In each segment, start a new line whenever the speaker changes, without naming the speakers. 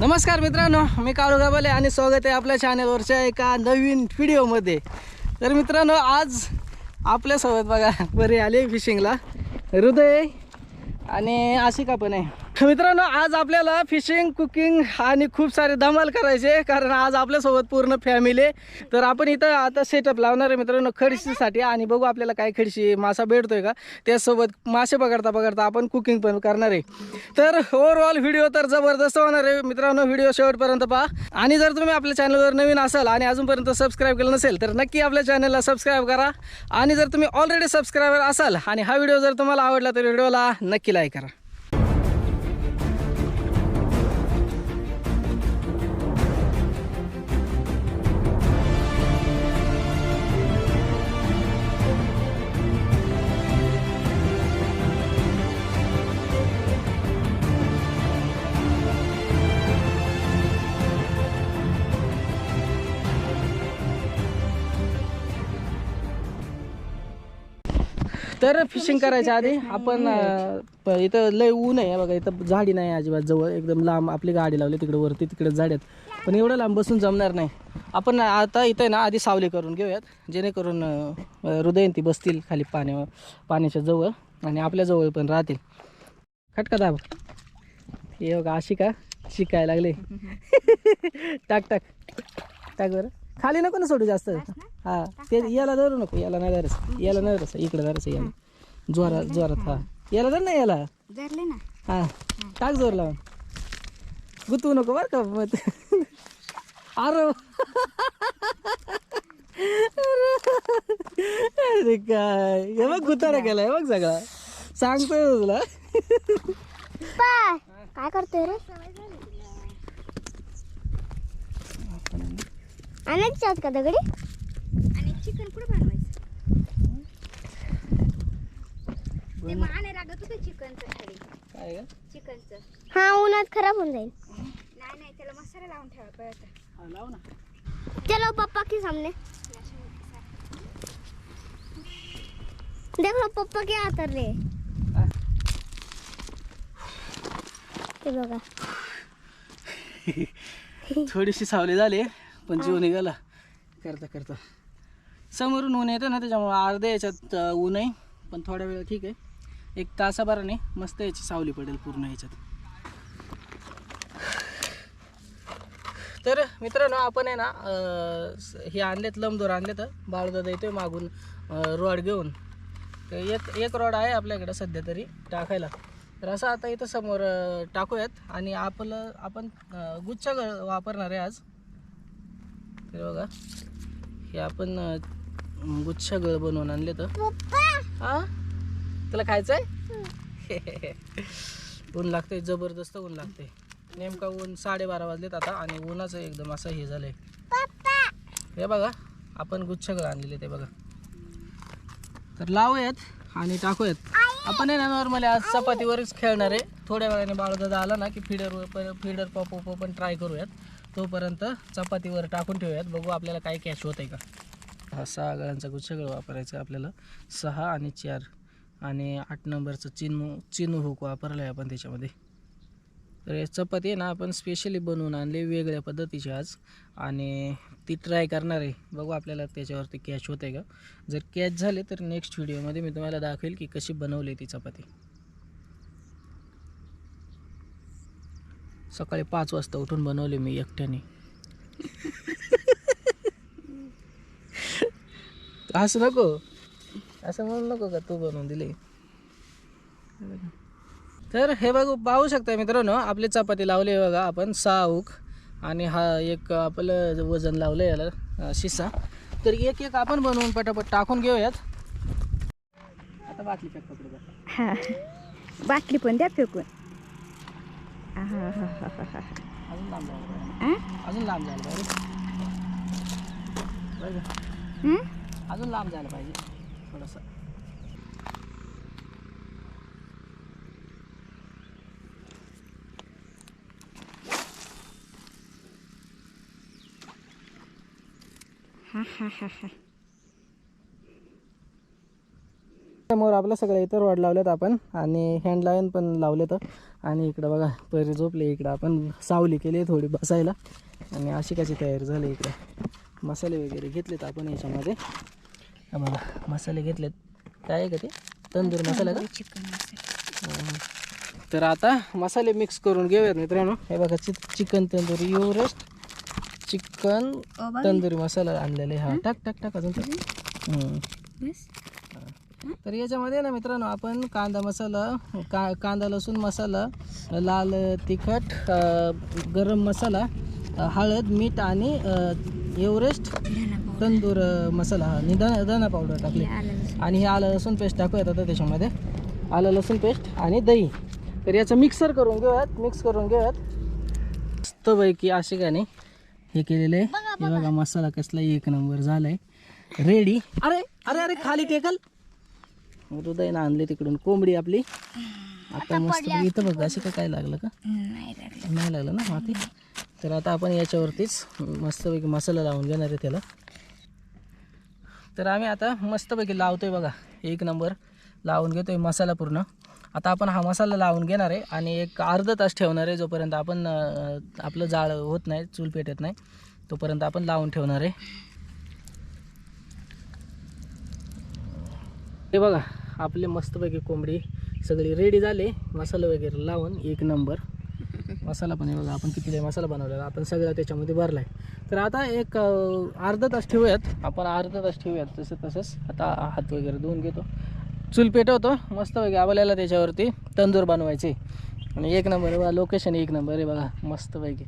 नमस्कार मित्रांनो मी काळू गाबाले आणि स्वागत आहे आपल्या चॅनलवरच्या एका नवीन व्हिडिओमध्ये तर मित्रांनो आज आपल्यासोबत बघा बरे आले फिशिंगला हृदय आणि आशिका पण आहे. मित्रांनो आज आपल्याला फिशिंग कुकिंग आणि खूप सारे धमाल करायचे कारण आज आपल्यासोबत पूर्ण फॅमिली आहे. तर आपण इथं आता सेटअप लावणार आहे मित्रांनो खडशीसाठी. आणि बघू आपल्याला काय खडशी मासा भेटतोय का? त्याचसोबत मासे पकडता पकडता आपण कुकिंग पण करणार आहे. तर ओव्हरऑल व्हिडिओ तर जबरदस्त होणार आहे. मित्रांनो व्हिडिओ शेवटपर्यंत पहा. आणि जर तुम्ही आपल्या चॅनलवर नवीन असाल आणि अजूनपर्यंत सबस्क्राईब केलं नसेल तर नक्की आपल्या चॅनलला सबस्क्राईब करा. आणि जर तुम्ही ऑलरेडी सबस्क्रायबर असाल आणि हा व्हिडिओ जर तुम्हाला आवडला तर व्हिडिओला नक्की लाईक करा. तर फिशिंग करायच्या आधी आपण अं, प- इथं लय ऊन आहे बघा इथं झाडी नाही अजिबात जवळ एकदम लांब आपली गाडी लावली तिकडे वरती तिकडे झाड आहेत पण एवढं लांब बसून जमणार नाही. आपण आता इथं ना आधी सावली करून घेऊयात जेणेकरून अं, ती बसतील खाली पाण्या पाण्याच्या जवळ आणि आपल्याजवळ पण राहतील. खटका दाब? हे बघा अशी का? शिकायला लागले. टाक टाक. टाक बरं. खाली नको ना सोडू जास्त. हा. ते याला धरू नको याला नाही धरायचं. याला नाही धरायचं. इकडे धरायचं याला. जोरात जोरात हा. याला धर ना याला.
धरले ना.
हा. टाक जोर लावून. गुतवू नको बरं का मग अरे अरे काय. हे बघ गुतारा केला हे बघ सगळा. सांगतोय तुला.
काय करतोय रे? आणायची आहेत का दगडी? आणि चिकन कुठे बनवायचं? ते माने लागत होतं चिकनचं खाली
काय का
चिकनचं. हा उन्हात खराब होऊन जाईल. नाही नाही त्याला मसाला लावून ठेवा पळत
हा लाव ना.
चलो पप्पा के सामने. देखो पप्पा के आता रे
हा.
ते बघा.
थोडीशी सावली झाली. पण जीव निघाला. करता करता. समोरून ऊन येतं ना त्याच्यामुळे अर्ध्या याच्यात ऊन आहे. पण थोड्या वेळ ठीक आहे. एक तासाभराने मस्त याची सावली पडेल पूर्ण याच्यात. तर मित्रांनो आपण आहे ना हे आणलेत लंबदोर आणलेत. बाळदादा येतोय मागून रॉड घेऊन. तर एक एक रॉड आहे आपल्याकडं सध्या तरी टाकायला. तर असं आता इथं समोर टाकूयात. आणि आपलं आपण गुच्छ वापरणार आहे आज. तर बघा. हे आपण गुच्छ गळ बनवून आणले तर. हा? तुला खायचं आहे ऊन लागते जबरदस्त ऊन लागते नेमका ऊन साडेबारा वाजलेत आता आणि ऊनाचं एकदम असं हे झालंय. हे बघा आपण गुच्छगळ आणलेले ते बघा. तर लावूयात आणि टाकूयात. आपण आहे ना नॉर्मली आज चपातीवरच खेळणार आहे. थोड्या वेळाने बाळदादा आला ना की फिडर फिडर पॉप पॉप पण ट्राय करूयात. तोपर्यंत चपातीवर टाकून ठेवूयात. बघू आपल्याला काय कॅश होत आहे का. हा सहा गळांचा गुच्छगळ वापरायचा आहे आपल्याला. सहा आणि चार आणि आठ नंबरचं चिनू चिनू हुक वापरलं आहे आपण त्याच्यामध्ये. तर चपाती आहे ना आपण स्पेशली बनवून आणली वेगळ्या पद्धतीची आज. आणि ती ट्राय करणार आहे. बघू आपल्याला त्याच्यावरती कॅच होते का. जर कॅच झाले तर नेक्स्ट व्हिडिओमध्ये मी तुम्हाला दाखवेल की कशी बनवली ती चपाती. सकाळी पाच वाजता उठून बनवले मी एकट्याने. असं नको. असं म्हणू नको का तू बनवून दिले? तर हे बघू पाहू शकता मित्रांनो आपली चपाती लावली आहे बघा आपण सहा उक आणि हा एक आपलं वजन लावलं याला शिसा. तर एक एक आपण बनवून पटापट टाकून घेऊयात. आता बाटली पॅक पकडू
हा. बाटली पण द्या फेकून.
अजून लांब जायला पाहिजे. अजून लांब जायला पाहिजे.
थोडस.
अजून लांब पाहिजे समोर आपलं सगळं इतर वाढ लावलेत आपण आणि हँड लायन पण लावलेत. आणि इकडं बघा परी झोपले इकडं. आपण सावली केली थोडी बसायला. आणि अशी कशी तयारी झाली इकडं. मसाले वगैरे घेतलेत आपण याच्यामध्ये. बघा मसाले घेतलेत. काय आहे का ते? तंदूर मसाला का?
चिकन मसाला.
तर आता मसाले मिक्स करून घेऊयात मित्रांनो. हे बघा चि chicken tandoori Everest chicken tandoori masala आणलेला आहे. हा टाक टाक टाक अजून. तर याच्यामध्ये ना मित्रांनो आपण कांदा मसाला का कांदा लसूण मसाला लाल तिखट गरम मसाला हळद मीठ आणि एव्हरेस्ट तंदूर मसाला हा आणि धना धना पावडर टाकली. आणि हे आलं लसूण पेस्ट टाकूयात आता त्याच्यामध्ये. आलं लसूण पेस्ट आणि दही. तर याचं मिक्सर करून घेऊयात मिक्स करून घेऊयात. मस्तपैकी असे का नाही हे केलेलं आहे. हे बघा. मसाला कसला एक नंबर झालाय. रेडी अरे अरे अरे खाली टेकल. हृदयनं आणले तिकडून. कोंबडी आपली. आता मस्त इथं बघ असे का काय लागलं का?
नाही लागलं.
ना माती. तर आता आपण याच्यावरतीच मस्तपैकी मसाला लावून घेणार आहे त्याला. तर आम्ही आता मस्तपैकी लावतोय बघा एक नंबर. लावून घेतोय मसाला पूर्ण. आता आपण हा मसाला लावून घेणार आहे आणि एक अर्धा तास ठेवणार आहे जोपर्यंत आपण आपलं जाळ होत नाही चूल पेटत नाही तोपर्यंत आपण लावून ठेवणार आहे. हे बघा आपले मस्तपैकी कोंबडी सगळी रेडी झाले. मसाला वगैरे लावून एक नंबर मसाला पण बघा आपण किती मसाला बनवलेला आपण सगळा त्याच्यामध्ये भरलाय. तर आता एक अर्धा तास ठेवूयात. आपण अर्धा तास ठेवूयात तसं तसंच. आता हात वगैरे धुवून घेतो. चूल पेटवतो. मस्तपैकी आपल्याला त्याच्यावरती तंदूर बनवायचे. आणि एक नंबर बघा लोकेशन एक नंबर आहे बघा मस्तपैकी.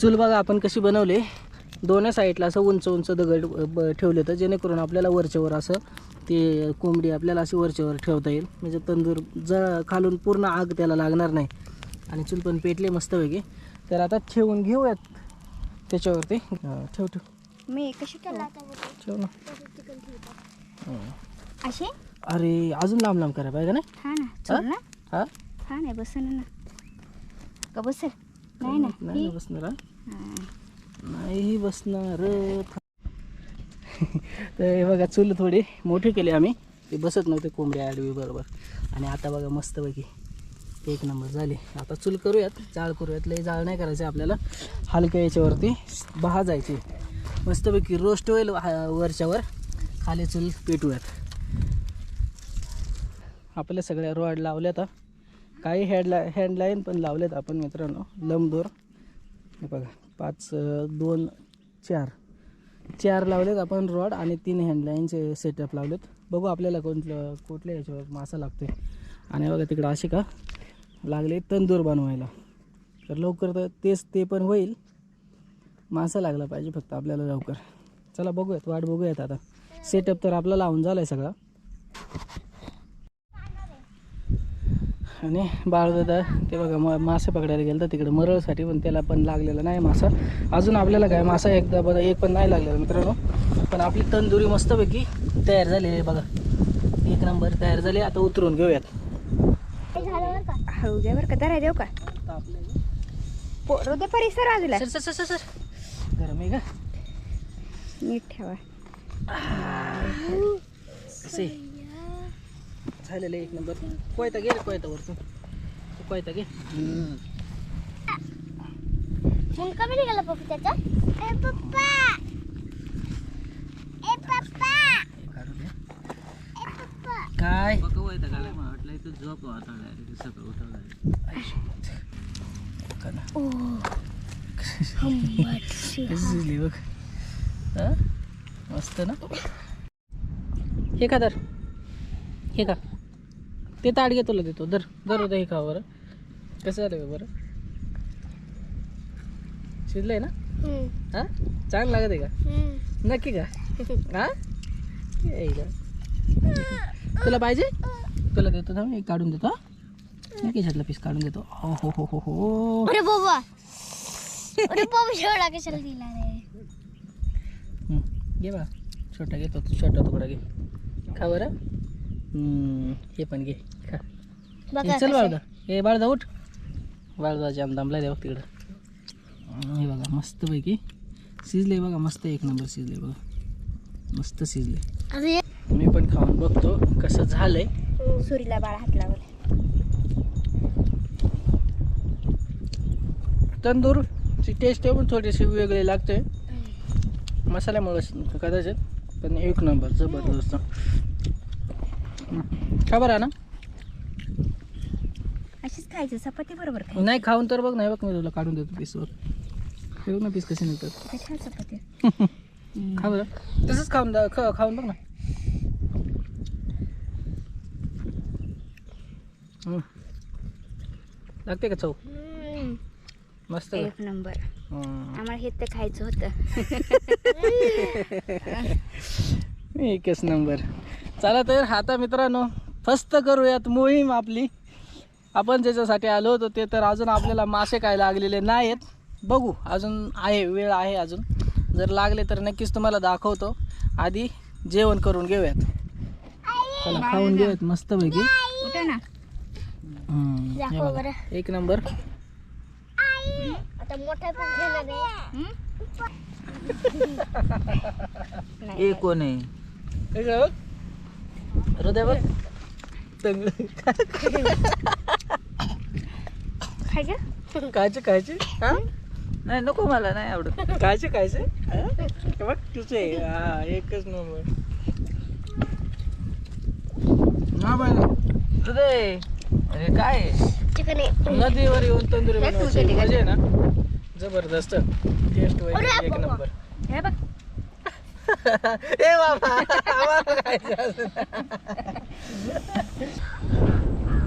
चूल बघा आपण कशी बनवली? दोन्ही साईडला असं उंच उंच दगड ठेवले तर जेणेकरून आपल्याला वरच्यावर असं ते कोंबडी आपल्याला अशी वरच्यावर ठेवता येईल. म्हणजे तंदूर ज खालून पूर्ण आग त्याला लागणार नाही. आणि चूल पण पेटले मस्तपैकी तर आता ठेवून घेऊयात त्याच्यावरती. ठेव ठेव.
मी कशी केला
ठेव ना.
असे
अरे अजून लांब लांब करा पाहिजे ना
हा ना चल ना.
हा?
हा? नाही बसन ना. का बसल? नाही ना.
बसणार. नाही बसणार. तर हे बघा चूल थोडी मोठी केली आम्ही. ते बसत नव्हते कोंबड्या आडवी बरोबर. आणि आता बघा मस्तपैकी एक नंबर झाली. आता चूल करूयात जाळ करूयात. लई जाळ नाही करायचं आपल्याला. हलक्या याच्यावरती बहा जायची. मस्तपैकी रोस्ट होईल वरच्यावर. खाली चूल पेटूयात. आपल्या सगळ्या रॉड लावल्यात काही हेडला हँडलाईन पण लावलेत आपण मित्रांनो. लंबदोर. हे बघा पाच दोन चार. चार लावलेत आपण रॉड आणि तीन हँडलाईनचे सेटअप लावलेत. बघू आपल्याला कोणतं कुठल्या याच्यावर मासा लागतोय. आणि बघा तिकडं असे का लागले तंदूर बनवायला. तर लवकर तर तेच ते पण होईल. मासा लागला पाहिजे फक्त आपल्याला लवकर. चला बघूयात वाट बघूयात आता. सेटअप तर आपला लावून झाला आहे सगळा. आणि बाळदादा ते बघा म मासे पकडायला गेलं तर तिकडे मरळसाठी पण त्याला पण लागलेला नाही मासा. अजून आपल्याला काय मासा एकदा बघा एक पण नाही लागलेला मित्रांनो. पण आपली तंदुरी मस्तपैकी तयार झाली आहे बघा. एक नंबर तयार झाली आता उतरून घेऊयात.
द्या बरं का देऊ का?
आता आपल्या
पोरं दे परिसर बाजूला
सर सर सर सर गरम आहे का?
नीट ठेवा.
कसे? झालेलं आहे एक नंबर. कोयता रे कोयता वरतून तू कोयता घे.
मुंडका बी निघाला पप्पा त्याचा. ए पप्पा! ए पप्पा!
हे काढू दे.
ए पप्पा!
काय? का ना? कशी शिजली बघ. हा? मस्त ना? हे का दर हे का? ते घे तुला देतो दर दर होतं हे खा बरं. कसं झालं बरं? शिजलंय ना? हा? चांगलं लागत आहे का? नक्की का? हा? तुला पाहिजे? तुला देतो थांब एक काढून देतो नक्की ह्यातला पीस काढून देतो. हो हो हो हो हो.
अरे बाबा. अरे बाबा शेवडा कशाला दिला रे?
घे बा. छोटा घेतो छोटा तुकडा घे. खा बरं. हे पण घे खा. हे चल बाळदा. हे बाळदा उठ. बाळदा जाम दामला दे बघ तिकडं. हे बघा मस्तपैकी शिजले बघा मस्त एक नंबर शिजले बघा. मस्त शिजले
अरे
मी पण खाऊन बघतो कसं झालंय.
सुरीला बाळा हात लावला
तंदूरची टेस्ट आहे पण थोडीशी वेगळी लागते. मसाल्यामुळे कदाचित पण एक नंबर जबरदस्त. हं. खा बरं आहे ना
अशीच खायचं चपाती बरोबर खायचं.
नाही खाऊन तर बघ नाही बघ मी तुला काढून देतो पीसवर बघ ना पीस कसे निघतात.
कशा चपाती.
खा बरं. तसंच खाऊन दा ख खाऊन बघ ना. लागते का चव? मस्त का?
एक नंबर. आम्हाला हे तर खायचं होतं.
एकच नंबर. चला तर आता मित्रांनो फस्त करूयात मोहीम आपली. आपण ज्याच्यासाठी आलो होतो ते तर अजून आपल्याला मासे काय लागलेले नाहीत बघू अजून आहे वेळ आहे अजून. जर लागले तर नक्कीच तुम्हाला दाखवतो. आधी जेवण करून घेऊयात. चला खाऊन घेऊयात मस्तपैकी.
उठा ना.
हम्म, हे
दाखव
बघा.
बरं.
एक नंबर.
आता मोठा पण घेणार आहे.
नाही
कोण आहे?
हृदय बघ.
खायचं?
कायचे कायचे हा?
नाही नको मला नाही आवडत.
कायचे कायचे हा? बघ तुझे. हा एकच नंबर हा बाय
हृदय अरे काय? आहे?
चिकन आहे.
नदीवर येऊन तंदुरी
काय
बनवायची. मजा आहे ना? जबरदस्त. टेस्ट वगैरे एक नंबर.
हे बघ.
ए बाबा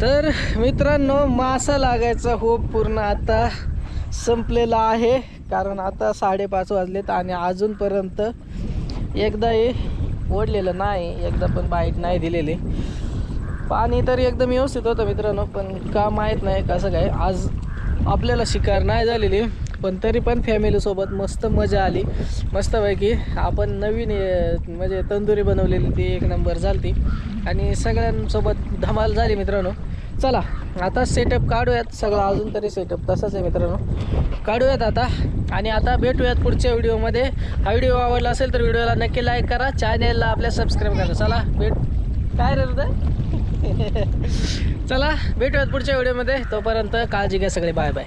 तर मित्रांनो मासा लागायचा होप पूर्ण आता संपलेला आहे. कारण आता साडेपाच वाजलेत आणि अजूनपर्यंत एकदाही ओढलेलं नाही. एकदा पण बाईट नाही दिलेली. पाणी तर एकदम व्यवस्थित होतं मित्रांनो पण का माहीत नाही कसं काय. आज आपल्याला शिकार नाही झालेली. पण तरी पण फॅमिलीसोबत मस्त मजा आली. मस्तपैकी आपण नवीन म्हणजे तंदुरी बनवलेली ती एक नंबर झाली आणि सगळ्यांसोबत धमाल झाली मित्रांनो. चला आता सेटअप काढूयात. सगळं अजून तरी सेटअप तसाच आहे मित्रांनो. काढूयात आता. आणि आता भेटूयात पुढच्या व्हिडिओमध्ये. हा व्हिडिओ आवडला असेल तर व्हिडिओला नक्की लाईक करा. चॅनेलला आपल्या सबस्क्राईब करा. चला भेट काय रे हृदय? चला भेटूयात पुढच्या व्हिडिओमध्ये. तोपर्यंत काळजी घ्या सगळे. Bye bye